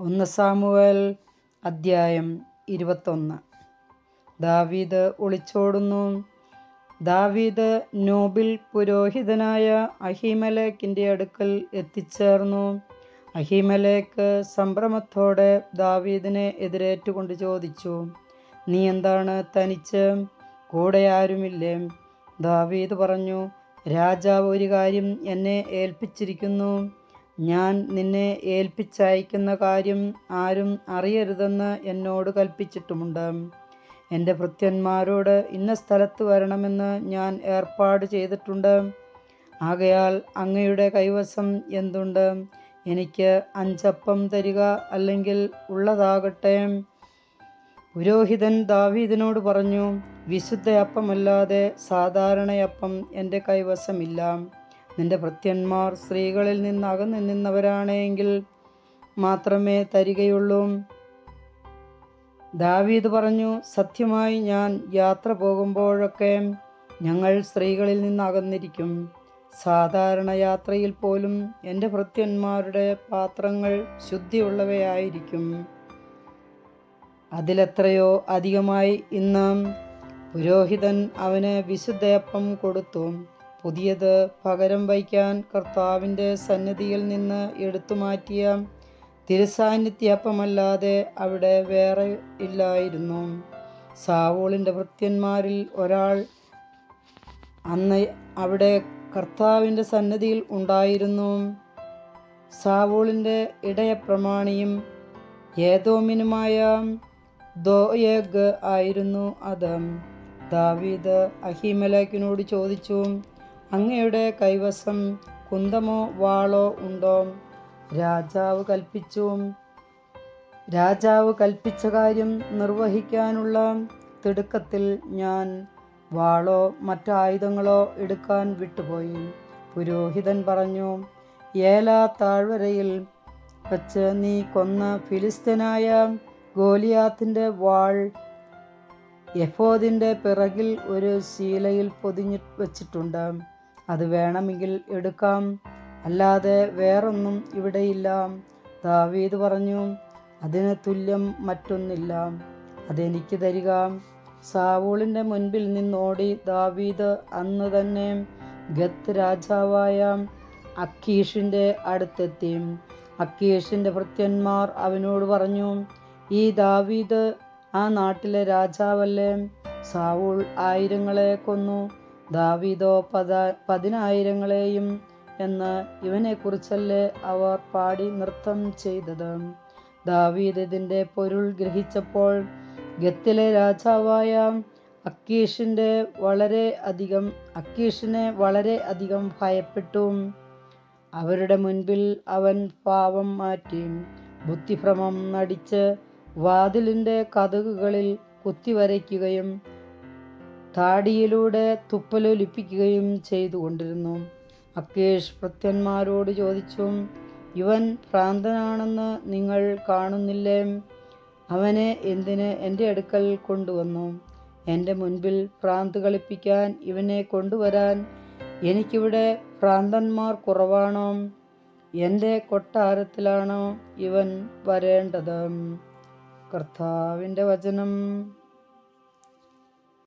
ഒന്ന് സാമുവേൽ അദ്ധ്യായം ഇരുപത്തൊന്ന്. ദാവീദ് ഒളിച്ചോടുന്നു. ദാവീദ് നോബിൽ പുരോഹിതനായ അഹിമലേക്കിന്റെ അടുക്കൽ എത്തിച്ചേർന്നു. അഹിമലേക്ക് സംഭ്രമത്തോടെ ദാവീദിനെ എതിരേറ്റുകൊണ്ട് ചോദിച്ചു നീ എന്താണ് തനിച്ച്? കൂടെ ആരുമില്ലേ? ദാവീദ് പറഞ്ഞു രാജാവ് ഒരു കാര്യം എന്നെ ഏൽപ്പിച്ചിരിക്കുന്നു. ഞാൻ നിന്നെ ഏൽപ്പിച്ചയക്കുന്ന കാര്യം ആരും അറിയരുതെന്ന് എന്നോട് കൽപ്പിച്ചിട്ടുമുണ്ട്. എന്റെ ഭൃത്യന്മാരോട് ഇന്ന സ്ഥലത്ത് വരണമെന്ന് ഞാൻ ഏർപ്പാട് ചെയ്തിട്ടുണ്ട്. ആകയാൽ അങ്ങയുടെ കൈവശം എന്തുണ്ട്? എനിക്ക് അഞ്ചപ്പം തരിക അല്ലെങ്കിൽ ഉള്ളതാകട്ടെ. പുരോഹിതൻ ദാവീദിനോട് പറഞ്ഞു വിശുദ്ധയപ്പമല്ലാതെ സാധാരണയപ്പം എന്റെ കൈവശമില്ല. നിന്റെ ഭൃത്യന്മാർ സ്ത്രീകളിൽ നിന്ന് അകന്നു നിന്നവരാണെങ്കിൽ മാത്രമേ തരികയുള്ളൂ. ദാവീദ് പറഞ്ഞു സത്യമായി ഞാൻ യാത്ര പോകുമ്പോഴൊക്കെ ഞങ്ങൾ സ്ത്രീകളിൽ നിന്ന് അകന്നിരിക്കും. സാധാരണ യാത്രയിൽ പോലും എന്റെ ഭൃത്യന്മാരുടെ പാത്രങ്ങൾ ശുദ്ധിയുള്ളവയായിരിക്കും. അതിലെത്രയോ അധികമായി ഇന്ന് പുരോഹിതൻ അവന് വിശുദ്ധയപ്പം കൊടുത്തു. പുതിയത് പകരം വയ്ക്കാൻ കർത്താവിന്റെ സന്നിധിയിൽ നിന്ന് എടുത്തു മാറ്റിയ തിരുസാന്നിധ്യപ്പമല്ലാതെ അവിടെ വേറെ ഇല്ലായിരുന്നു. സാവോളിന്റെ വൃത്യന്മാരിൽ ഒരാൾ അന്ന് അവിടെ കർത്താവിന്റെ സന്നിധിയിൽ ഉണ്ടായിരുന്നു. സാവോളിന്റെ ഇടയപ്രമാണിയും ഏതോമിനുമായ ദോയഗ് ആയിരുന്നു അത്. ദാവീദ് അഹിമലേക്കിനോട് ചോദിച്ചു അങ്ങയുടെ കൈവശം കുന്തമോ വാളോ ഉണ്ടോ? രാജാവ് കൽപ്പിച്ചു രാജാവ് കൽപ്പിച്ച കാര്യം നിർവഹിക്കാനുള്ള തിടുക്കത്തിൽ ഞാൻ വാളോ മറ്റായുധങ്ങളോ എടുക്കാൻ വിട്ടുപോയി. പുരോഹിതൻ പറഞ്ഞു ഏലാ താഴ്വരയിൽ വച്ച് നീ കൊന്ന ഫിലിസ്തീനായ ഗോലിയാത്തിന്റെ വാൾ യഫോദിന്റെ പിറകിൽ ഒരു ശീലയിൽ പൊതിഞ്ഞു വച്ചിട്ടുണ്ട്. അത് വേണമെങ്കിൽ എടുക്കാം. അല്ലാതെ വേറൊന്നും ഇവിടെയില്ല. ദാവീദ് പറഞ്ഞു അതിന് തുല്യം മറ്റൊന്നില്ല. അതെനിക്ക് തരിക. സാവൂളിന്റെ മുൻപിൽ നിന്നോടി ദാവീദ് അന്ന് തന്നെ ഗത്ത് രാജാവായ അക്കീഷിന്റെ അടുത്തെത്തി. അക്കീഷിന്റെ ഭൃത്യന്മാർ അവനോട് പറഞ്ഞു ഈ ദാവീദ് ആ നാട്ടിലെ രാജാവല്ലേ? സാവൂൾ ആയിരങ്ങളെ കൊന്നു. ദാവീദോ പത പതിനായിരങ്ങളെയും എന്ന് ഇവനെക്കുറിച്ചല്ലേ അവർ പാടി നൃത്തം ചെയ്തത്. ദാവീദ് ഇതിന്റെ പൊരുൾ ഗ്രഹിച്ചപ്പോൾ ഗത്തിലെ രാജാവായ അക്കീഷിന്റെ വളരെ അധികം അക്കീഷിനെ വളരെ അധികം ഭയപ്പെട്ടു. അവരുടെ മുൻപിൽ അവൻ പാവം മാറ്റി. ബുദ്ധിഭ്രമം നടിച്ച് വാതിലിന്റെ കതകുകളിൽ കുത്തിവരയ്ക്കുകയും താടിയിലൂടെ തുപ്പലൊലിപ്പിക്കുകയും ചെയ്തുകൊണ്ടിരുന്നു. അക്കേഷ് ഭൃത്യന്മാരോട് ചോദിച്ചു ഇവൻ ഭ്രാന്തനാണെന്ന് നിങ്ങൾ കാണുന്നില്ലേ? അവനെ എന്തിന് എന്റെ അടുക്കൽ കൊണ്ടുവന്നു? എന്റെ മുൻപിൽ ഭ്രാന്ത് കളിപ്പിക്കാൻ ഇവനെ കൊണ്ടുവരാൻ എനിക്കിവിടെ ഭ്രാന്തന്മാർ കുറവാണോ? എന്റെ കൊട്ടാരത്തിലാണോ ഇവൻ വരേണ്ടത്? കർത്താവിന്റെ വചനം.